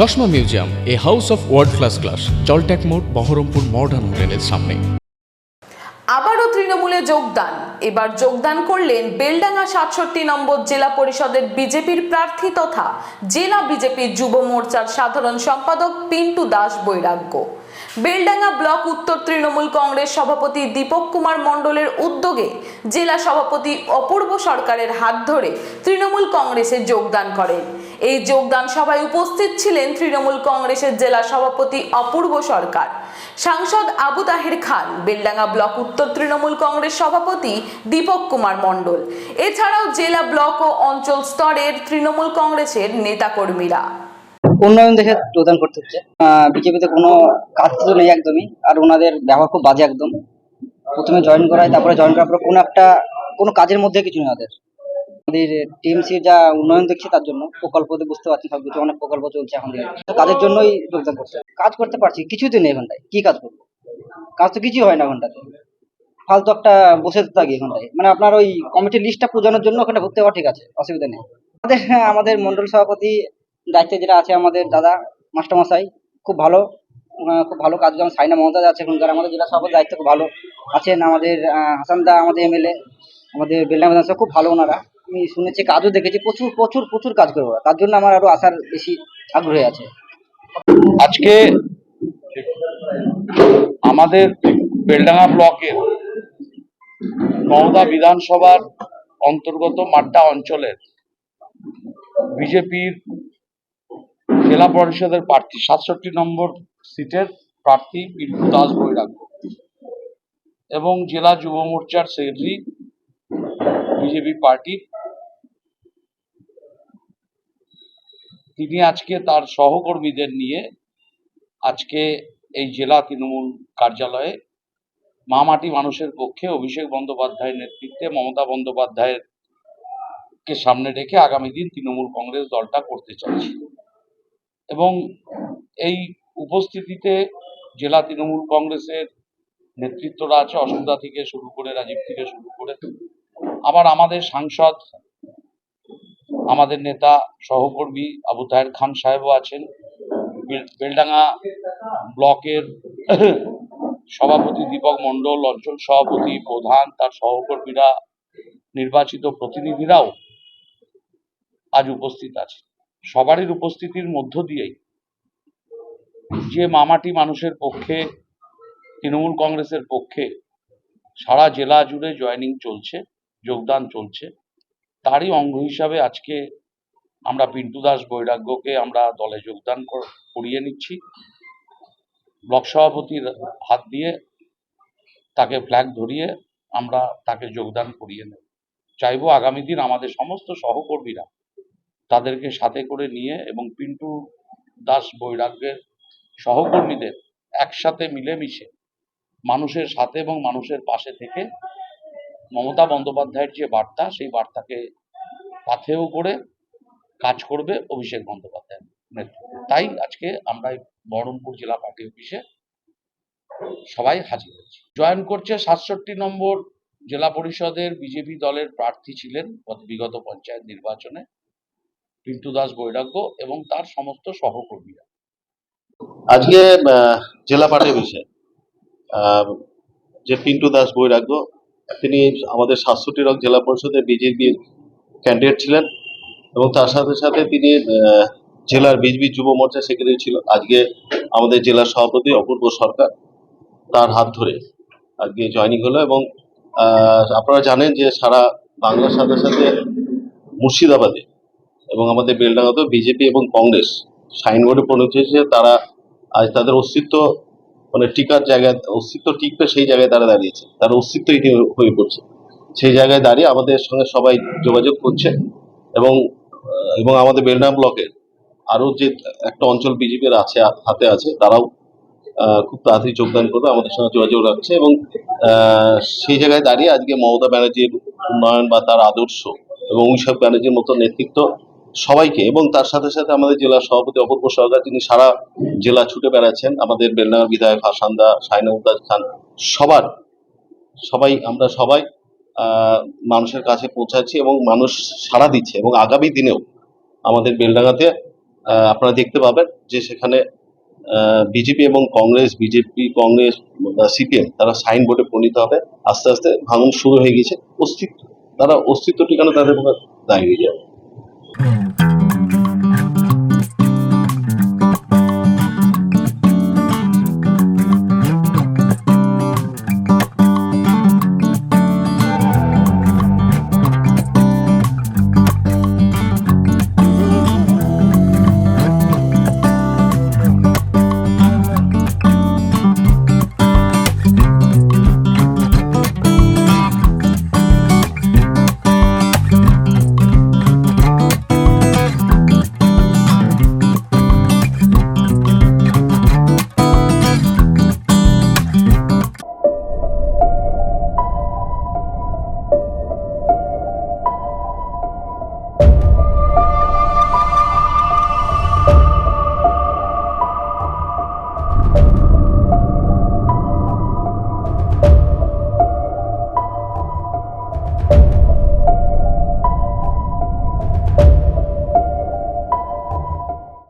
চশমা museum, a house of world class class জলট্যাক মোড়, Baharampur modern হোটেলের সামনে। আবারও তৃণমূলে যোগদান। এবার যোগদান করলেন বেলডাঙ্গা সাতষট্টি নম্বর জেলা পরিষদের বিজেপির প্রার্থী তথা জেলা বিজেপির যুব মোর্চার সাধারণ সম্পাদক পিন্টু দাস বৈরাগ্য। বেলডাঙ্গা ব্লক উত্তর তৃণমূল কংগ্রেস সভাপতি দীপক কুমার মণ্ডলের উদ্যোগে জেলা সভাপতি অপূর্ব সরকারের হাত ধরে তৃণমূল কংগ্রেসে যোগদান করেন। এই যোগদান সভায় উপস্থিত ছিলেন তৃণমূল কংগ্রেসের জেলা সভাপতি অপূর্ব সরকার। সাংসদ আবু তাহের খান, বেলডাঙ্গা ব্লক উত্তর তৃণমূল কংগ্রেস সভাপতি দীপক কুমার মণ্ডল। এছাড়াও জেলা ব্লক ও অঞ্চল স্তরের তৃণমূল কংগ্রেসের নেতাকর্মীরা। উন্নয়ন দেখে প্রদান করতে হচ্ছে। বিজেপিতে কোনো কাজ তো নেই একদমই, আর ওনাদের ব্যবহার খুব বাজে একদম। প্রথমে জয়েন করায় তারপরে জয়েন করার পর কোনো একটা, কোনো কাজের মধ্যে কিছু নেই ওদের। আমাদের টিএমসি যা উন্নয়ন দেখছে তার জন্য প্রকল্প বুঝতে পারছি সব কিছু অনেক প্রকল্প চলছে এখন কাজের জন্যই যোগদান করছে কাজ করতে পারছি কিছুই তো নেই এখানটায়। কি কাজ করব? কাজ তো কিছুই হয় না ওখানটাতে ফালতু একটা বসে থাকি এখানটায়। মানে আপনার ওই কমিটির লিস্টটা পূজানোর জন্য ওখানে ভর্তি হওয়া ঠিক আছে অসুবিধা নেই। আমাদের হ্যাঁ, আমাদের মন্ডল সভাপতি দায়িত্বে যেটা আছে আমাদের দাদা মাস্টারমশাই খুব ভালো। খুব ভালো কাজ যেমন সাইনা মমতাজ আছে এখনকার আমাদের জেলা সভাপতি দায়িত্ব খুব ভালো আছেন। আমাদের হাসান দা আমাদের এমএলএ আমাদের বিধানসভা খুব ভালো ওনারা। আমি শুনেছি, কাজও দেখেছি, প্রচুর প্রচুর প্রচুর কাজ করে ওরা তার জন্য আমার আরও আসার বেশি আগ্রহী আছে। আজকে আমাদের বেলডাঙ্গা ব্লকের নওদা বিধানসভার অন্তর্গত মাড্ডা অঞ্চলের বিজেপির জেলা পরিষদের প্রার্থী, সাতষট্টি নম্বর সিটের প্রার্থী পিন্টু দাস বৈরাগ্য এবং জেলা যুব মোর্চার সেক্রেটারি বিজেপি পার্টির তিনি আজকে তার সহকর্মীদের নিয়ে আজকে এই জেলা তৃণমূল কার্যালয়ে মা মাটি মানুষের পক্ষে অভিষেক বন্দ্যোপাধ্যায়ের নেতৃত্বে মমতা বন্দ্যোপাধ্যায়ের কে সামনে রেখে আগামী দিন তৃণমূল কংগ্রেস দলটা করতে চাইছে। এবং এই উপস্থিতিতে জেলা তৃণমূল কংগ্রেসের নেতৃত্বরা আছে, অসুবিধা থেকে শুরু করে, রাজীব থেকে শুরু করে, আবার আমাদের সাংসদ আমাদের নেতা সহকর্মী আবু তাহের খান সাহেবও আছেন। বেল- বেলডাঙ্গা ব্লকের সভাপতি দীপক মণ্ডল, অঞ্চল সভাপতি প্রধান, তার সহকর্মীরা, নির্বাচিত প্রতিনিধিরাও আজ উপস্থিত আছে সবারই উপস্থিতির মধ্য দিয়েই যে মামাটি মানুষের পক্ষে, তৃণমূল কংগ্রেসের পক্ষে সারা জেলা জুড়ে জয়েনিং চলছে, যোগদান চলছে তারই অঙ্গ হিসাবে আজকে আমরা পিন্টু দাস বৈরাগ্যকে আমরা দলে যোগদান কর- করিয়ে নিচ্ছি। ব্লক সভাপতির হাত দিয়ে তাকে ফ্ল্যাগ ধরিয়ে আমরা তাকে যোগদান করিয়ে নেব। চাইব আগামী দিন আমাদের সমস্ত সহকর্মীরা তাদেরকে সাথে করে নিয়ে এবং পিন্টু দাস বৈরাগ্যের সহকর্মীদের একসাথে মিলেমিশে মানুষের সাথে এবং মানুষের পাশে থেকে মমতা বন্দ্যোপাধ্যায়ের যে বার্তা, সেই বার্তাকে পাথেয় করে কাজ করবে অভিষেক বন্দ্যোপাধ্যায়। তাই আজকে আমরা বহরমপুর জেলা পার্টি অফিসে সবাই হাজির হয়েছি। জয়েন করছে সাতষট্টি নম্বর জেলা পরিষদের বিজেপি দলের প্রার্থী ছিলেন বিগত পঞ্চায়েত নির্বাচনে পিন্টু দাস বৈরাগ্য এবং তার সমস্ত সহকর্মীরা। আজকে জেলা পার্টি অফিসে যে পিন্টু দাস বৈরাগ্য, তিনি আমাদের সাতষট্টি রক জেলা পরিষদের বিজেপির ক্যান্ডিডেট ছিলেন এবং তার সাথে সাথে তিনি জেলার বিজেপি যুব মোর্চা সেক্রেটারি ছিল। আজকে আমাদের জেলার সভাপতি অপূর্ব সরকার তার হাত ধরে আজকে জয়েনিং হলো এবং আপনারা জানেন যে সারা বাংলার সাথে সাথে মুর্শিদাবাদে এবং আমাদের বেলডাঙ্গাতেও বিজেপি এবং কংগ্রেস সাইনবোর্ডে হয়েছে তারা আজ তাদের অস্তিত্ব মানে টিকার জায়গায়, অস্তিত্ব টিকবে সেই জায়গায় তারা দাঁড়িয়েছে। তার অস্তিত্বই হয়ে পড়ছে। সেই জায়গায় দাঁড়িয়ে আমাদের সঙ্গে সবাই যোগাযোগ করছে এবং এবং আমাদের বেলডাঙ্গা ব্লকের আরও যে একটা অঞ্চল বিজেপির আছে, হাতে আছে, তারাও খুব তাড়াতাড়ি যোগদান করবে, আমাদের সঙ্গে যোগাযোগ রাখছে এবং সেই জায়গায় দাঁড়িয়ে আজকে মমতা ব্যানার্জির উন্নয়ন বা তার আদর্শ এবং অভিষেক ব্যানার্জির মতো নেতৃত্ব সবাইকে এবং তার সাথে সাথে আমাদের জেলা সভাপতি অপূর্ব সরকার তিনি সারা জেলা ছুটে বেড়াচ্ছেন, আমাদের বেলডাঙ্গা বিধায়ক হাসান্দা সাইনা মুমতাজ খান, সবার, সবাই, আমরা সবাই মানুষের কাছে পৌঁছাচ্ছি এবং মানুষ সাড়া দিচ্ছে এবং আগামী দিনেও আমাদের বেলডাঙ্গাতে আপনারা দেখতে পাবেন যে সেখানে বিজেপি এবং কংগ্রেস, বিজেপি, কংগ্রেস সিপিএম, তারা সাইনবোর্ডে প্রণীত হবে। আস্তে আস্তে ভাঙন শুরু হয়ে গেছে অস্তিত্ব, তারা অস্তিত্ব ঠিকানা তাদের দাঁড়িয়ে যাবে।